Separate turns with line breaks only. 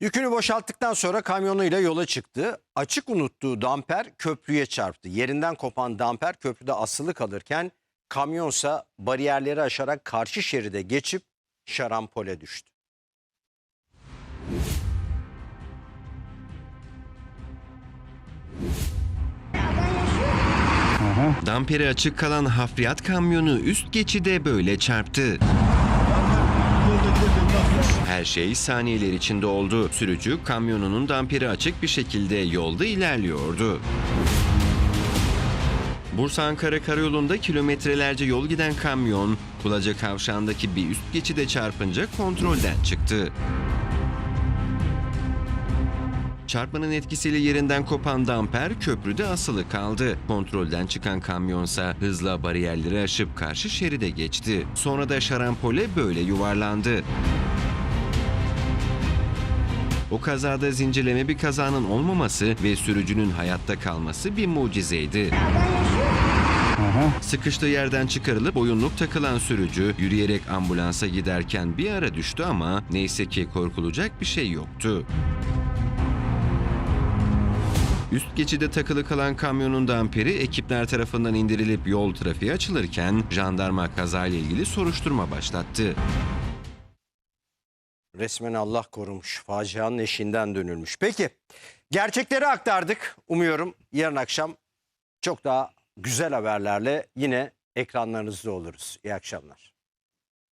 Yükünü boşalttıktan sonra kamyonuyla yola çıktı. Açık unuttuğu damper köprüye çarptı. Yerinden kopan damper köprüde asılı kalırken kamyonsa bariyerleri aşarak karşı şeride geçip şarampole düştü.
Damperi açık kalan hafriyat kamyonu üst geçide böyle çarptı. Her şey saniyeler içinde oldu. Sürücü kamyonunun damperi açık bir şekilde yolda ilerliyordu. Bursa Ankara karayolunda kilometrelerce yol giden kamyon Kulaca kavşağındaki bir üst geçide çarpınca kontrolden çıktı. Çarpmanın etkisiyle yerinden kopan damper köprüde asılı kaldı. Kontrolden çıkan kamyonsa hızla bariyerleri aşıp karşı şeride geçti. Sonra da şarampole böyle yuvarlandı. O kazada zincirleme bir kazanın olmaması ve sürücünün hayatta kalması bir mucizeydi. Sıkıştığı yerden çıkarılıp boyunluk takılan sürücü yürüyerek ambulansa giderken bir ara düştü ama neyse ki korkulacak bir şey yoktu. Üst geçide takılı kalan kamyonun damperi ekipler tarafından indirilip yol trafiğe açılırken jandarma kazayla ilgili soruşturma başlattı.
Resmen Allah korumuş. Facianın eşiğinden dönülmüş. Peki gerçekleri aktardık. Umuyorum yarın akşam çok daha güzel haberlerle yine ekranlarınızda oluruz. İyi akşamlar.